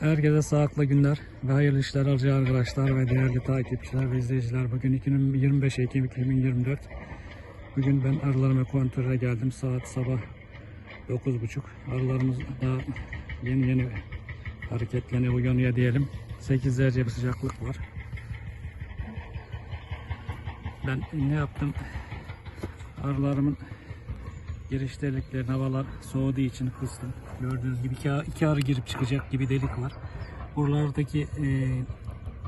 Herkese sağlıklı günler ve hayırlı işler alıcı arkadaşlar ve değerli takipçiler ve izleyiciler. Bugün 25 Ekim 2024. Bugün ben arılarıma kontrole geldim. Saat sabah 9.30. Arılarımız daha yeni yeni hareketleniyor, uyanıyor diyelim. 8 derece bir sıcaklık var. Ben ne yaptım? Arılarımın giriş deliklerini havalar soğuduğu için kıstım. Gördüğünüz gibi iki, iki arı girip çıkacak gibi delik var. Buralardaki e,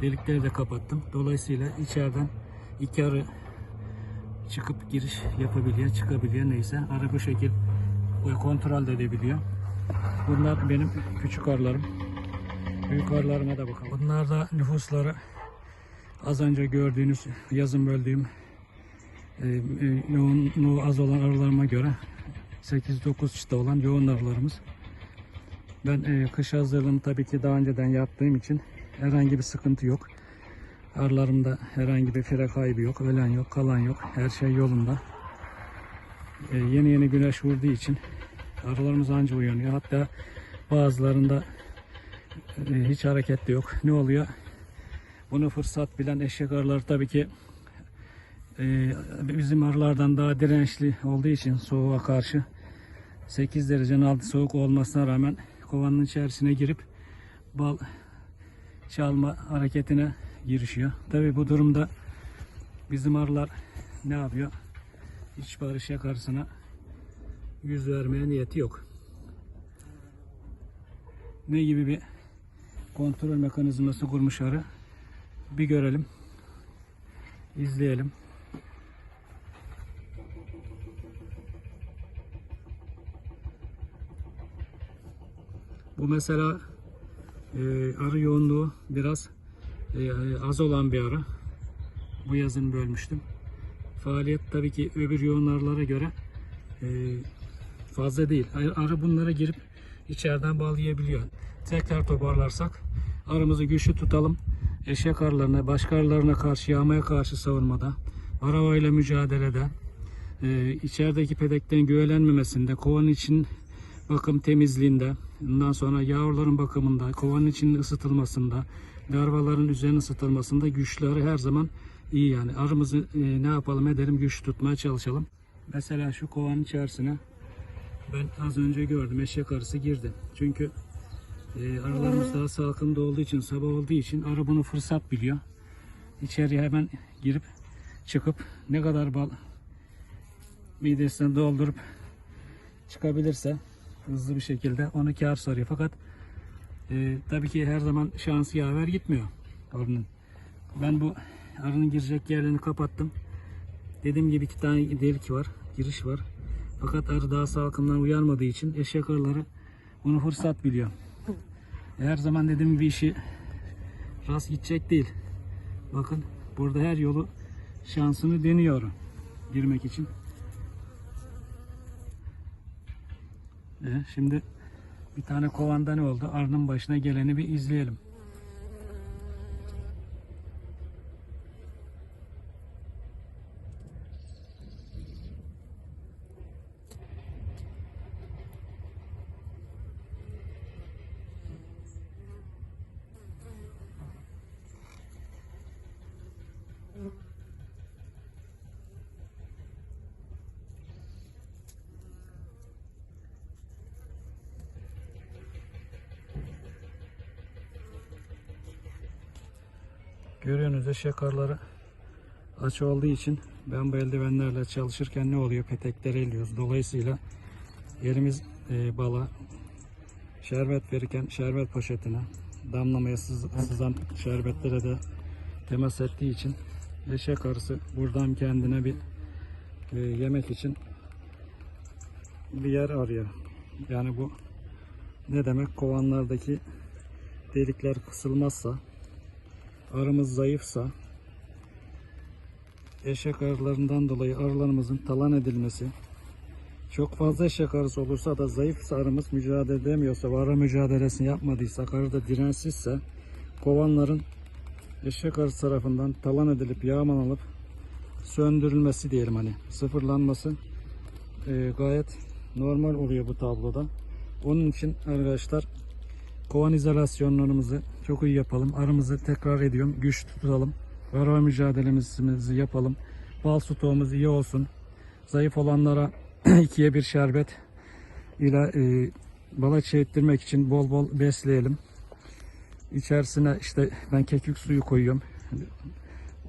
delikleri de kapattım. Dolayısıyla içeriden iki arı çıkıp giriş yapabiliyor, çıkabiliyor neyse. Arı bu şekil e, kontrol de edebiliyor. Bunlar benim küçük arılarım. Büyük arılarıma da bakalım. Bunlar da nüfusları az önce gördüğünüz yazın böldüğüm yoğunluğu az olan arılarıma göre 8-9 çıta olan yoğun arılarımız. Ben e, kış hazırlığımı tabii ki daha önceden yaptığım için herhangi bir sıkıntı yok. Arılarımda herhangi bir fire kaybı yok, ölen yok, kalan yok. Her şey yolunda. E, yeni yeni güneş vurduğu için arılarımız anca uyanıyor. Hatta bazılarında e, hiç hareket de yok. Ne oluyor? Bunu fırsat bilen eşek arıları tabii ki ee, bizim arılardan daha dirençli olduğu için soğuğa karşı 8 derecenin altı soğuk olmasına rağmen kovanın içerisine girip bal çalma hareketine girişiyor. Tabi bu durumda bizim arılar ne yapıyor? Hiç barış yakarsına yüz vermeye niyeti yok. Ne gibi bir kontrol mekanizması kurmuş arı bir görelim. izleyelim. Bu mesela e, arı yoğunluğu biraz e, az olan bir arı. Bu yazın bölmüştüm. Faaliyet tabii ki öbür yoğun göre e, fazla değil. Arı- bunlara girip içeriden bal yiyebiliyor. Tekrar toparlarsak arımızı güçlü tutalım. Eşek arılarına, başka arılarına karşı, yağmaya karşı savunmada, varavayla mücadelede, e, içerideki pedeklerin güvelenmemesinde, kovanın için bakım temizliğinde, ondan sonra yavruların bakımında, kovanın içinin ısıtılmasında, larvaların üzerinin ısıtılmasında güçleri her zaman iyi yani. Arımızı e, ne yapalım edelim güç tutmaya çalışalım. Mesela şu kovanın içerisine ben az önce gördüm eşek arısı girdi. Çünkü e, arılarımız daha salkımda olduğu için, sabah olduğu için arı bunu fırsat biliyor. İçeriye hemen girip çıkıp ne kadar bal midesine doldurup çıkabilirse hızlı bir şekilde onu kar sarıyor. Fakat e, tabii ki her zaman şansı yaver gitmiyor arının. Ben bu arının girecek yerlerini kapattım. Dediğim gibi iki tane delik var, giriş var. Fakat arı daha salkımdan uyanmadığı için eşek arıları bunu fırsat biliyor. Her zaman dediğim gibi işi rast gidecek değil. Bakın burada her yolu şansını deniyor girmek için. Şimdi bir tane kovanda ne oldu? Arının başına geleni bir izleyelim. Görüyorsunuz eşek arıları aç olduğu için ben bu eldivenlerle çalışırken ne oluyor? Petekleri eliyoruz. Dolayısıyla elimiz e, bala şerbet verirken şerbet poşetine damlamaya sız- sızan şerbetlere de temas ettiği için eşek arısı buradan kendine bir e, yemek için bir yer arıyor. Yani bu ne demek? Kovanlardaki delikler kısılmazsa arımız zayıfsa eşek arılarından dolayı arılarımızın talan edilmesi çok fazla eşek arısı olursa da zayıfsa arımız mücadele edemiyorsa vara mücadelesini yapmadıysa arı da dirensizse kovanların eşek arısı tarafından talan edilip yağmalanıp söndürülmesi diyelim hani sıfırlanması e, gayet normal oluyor bu tabloda. Onun için arkadaşlar Kovan izolasyonlarımızı çok iyi yapalım. Arımızı tekrar ediyorum. Güç tutalım. Varroa mücadelemizi yapalım. Bal stoğumuz iyi olsun. Zayıf olanlara ikiye bir şerbet ile e, bala çevirttirmek için bol bol besleyelim. İçerisine işte ben kekik suyu koyuyorum.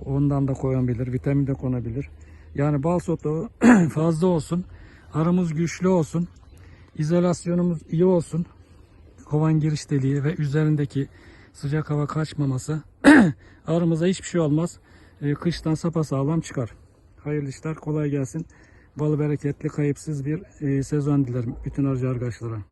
Ondan da koyabilir, vitamin de konabilir. Yani bal sotu fazla olsun, arımız güçlü olsun, izolasyonumuz iyi olsun. Kovan giriş deliği ve üzerindeki sıcak hava kaçmaması arımıza hiçbir şey olmaz. E, kıştan sapasağlam çıkar. Hayırlı işler, kolay gelsin. Bal bereketli, kayıpsız bir e, sezon dilerim bütün arıcı arkadaşlara.